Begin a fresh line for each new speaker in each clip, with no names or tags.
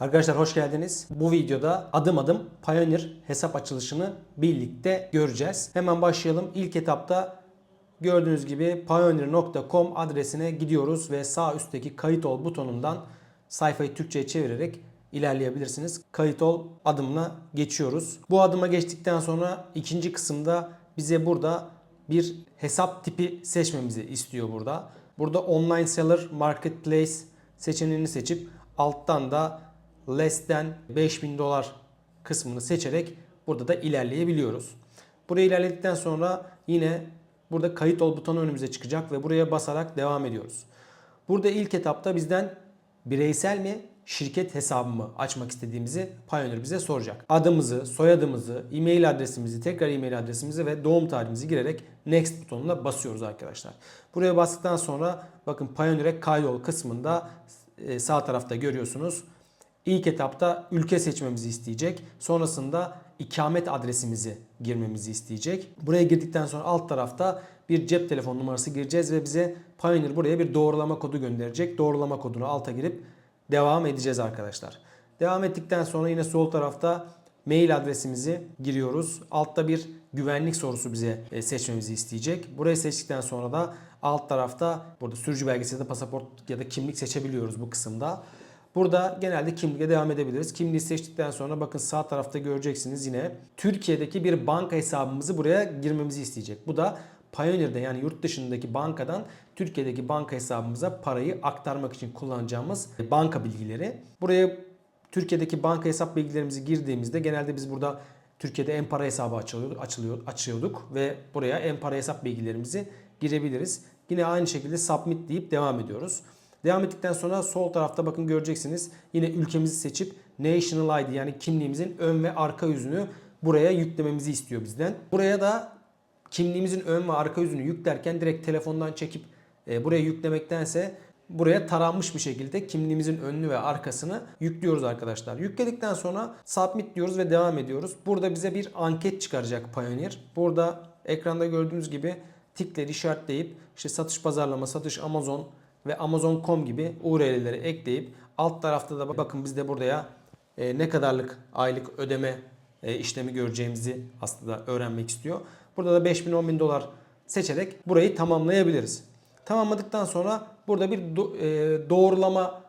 Arkadaşlar hoş geldiniz. Bu videoda adım adım Pioneer hesap açılışını birlikte göreceğiz. Hemen başlayalım. İlk etapta gördüğünüz gibi pioneer.com adresine gidiyoruz ve sağ üstteki kayıt ol butonundan sayfayı Türkçe'ye çevirerek ilerleyebilirsiniz. Kayıt ol adımına geçiyoruz. Bu adıma geçtikten sonra ikinci kısımda bize burada bir hesap tipi seçmemizi istiyor burada. Burada online seller marketplace seçeneğini seçip alttan da less than 5000 dolar kısmını seçerek burada da ilerleyebiliyoruz. Buraya ilerledikten sonra yine burada kayıt ol butonu önümüze çıkacak ve buraya basarak devam ediyoruz. Burada ilk etapta bizden bireysel mi şirket hesabı mı açmak istediğimizi Pioneer bize soracak. Adımızı, soyadımızı, e-mail adresimizi, tekrar e-mail adresimizi ve doğum tarihimizi girerek next butonuna basıyoruz arkadaşlar. Buraya bastıktan sonra bakın Pioneer'e kaydol kısmında e, sağ tarafta görüyorsunuz. İlk etapta ülke seçmemizi isteyecek. Sonrasında ikamet adresimizi girmemizi isteyecek. Buraya girdikten sonra alt tarafta bir cep telefon numarası gireceğiz ve bize Pioneer buraya bir doğrulama kodu gönderecek. Doğrulama kodunu alta girip devam edeceğiz arkadaşlar. Devam ettikten sonra yine sol tarafta mail adresimizi giriyoruz. Altta bir güvenlik sorusu bize e, seçmemizi isteyecek. Burayı seçtikten sonra da alt tarafta burada sürücü belgesi ya da pasaport ya da kimlik seçebiliyoruz bu kısımda. Burada genelde kimlikle devam edebiliriz. Kimliği seçtikten sonra bakın sağ tarafta göreceksiniz yine Türkiye'deki bir banka hesabımızı buraya girmemizi isteyecek. Bu da Pioneer'de yani yurt dışındaki bankadan Türkiye'deki banka hesabımıza parayı aktarmak için kullanacağımız banka bilgileri. Buraya Türkiye'deki banka hesap bilgilerimizi girdiğimizde genelde biz burada Türkiye'de en para hesabı açılıyor, açılıyor, açıyorduk ve buraya en para hesap bilgilerimizi girebiliriz. Yine aynı şekilde submit deyip devam ediyoruz. Devam ettikten sonra sol tarafta bakın göreceksiniz. Yine ülkemizi seçip National ID yani kimliğimizin ön ve arka yüzünü buraya yüklememizi istiyor bizden. Buraya da kimliğimizin ön ve arka yüzünü yüklerken direkt telefondan çekip e, buraya yüklemektense buraya taranmış bir şekilde kimliğimizin önünü ve arkasını yüklüyoruz arkadaşlar. Yükledikten sonra submit diyoruz ve devam ediyoruz. Burada bize bir anket çıkaracak Pioneer. Burada ekranda gördüğünüz gibi tikleri işaretleyip işte satış pazarlama, satış Amazon ve Amazon.com gibi URL'leri ekleyip alt tarafta da bakın biz de buraya e, ne kadarlık aylık ödeme e, işlemi göreceğimizi aslında öğrenmek istiyor. Burada da 5000 10 bin dolar seçerek burayı tamamlayabiliriz. Tamamladıktan sonra burada bir e, doğrulama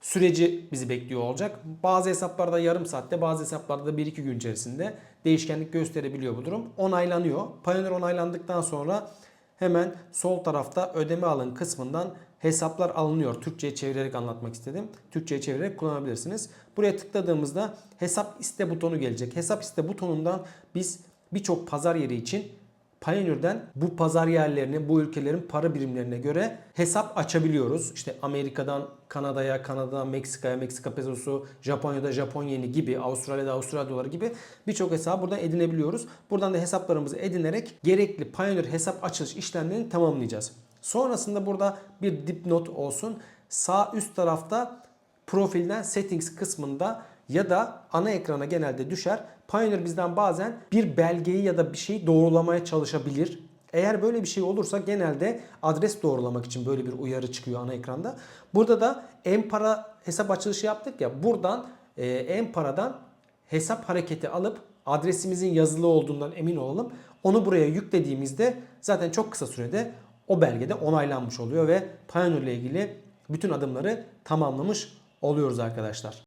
süreci bizi bekliyor olacak. Bazı hesaplarda yarım saatte bazı hesaplarda 1-2 gün içerisinde değişkenlik gösterebiliyor bu durum. Onaylanıyor. Pioneer onaylandıktan sonra hemen sol tarafta ödeme alın kısmından hesaplar alınıyor. Türkçe'ye çevirerek anlatmak istedim. Türkçe'ye çevirerek kullanabilirsiniz. Buraya tıkladığımızda hesap iste butonu gelecek. Hesap iste butonundan biz birçok pazar yeri için Pioneer'den bu pazar yerlerine, bu ülkelerin para birimlerine göre hesap açabiliyoruz. İşte Amerika'dan Kanada'ya, Kanada'dan Meksika'ya, Meksika pesosu, Japonya'da Japon yeni gibi, Avustralya'da Avustralya doları gibi birçok hesabı buradan edinebiliyoruz. Buradan da hesaplarımızı edinerek gerekli Pioneer hesap açılış işlemlerini tamamlayacağız. Sonrasında burada bir dipnot olsun. Sağ üst tarafta profilden settings kısmında ya da ana ekrana genelde düşer. Pioneer bizden bazen bir belgeyi ya da bir şeyi doğrulamaya çalışabilir. Eğer böyle bir şey olursa genelde adres doğrulamak için böyle bir uyarı çıkıyor ana ekranda. Burada da en para hesap açılışı yaptık ya buradan e, en paradan hesap hareketi alıp adresimizin yazılı olduğundan emin olalım. Onu buraya yüklediğimizde zaten çok kısa sürede o belgede onaylanmış oluyor ve Pioneer ile ilgili bütün adımları tamamlamış oluyoruz arkadaşlar.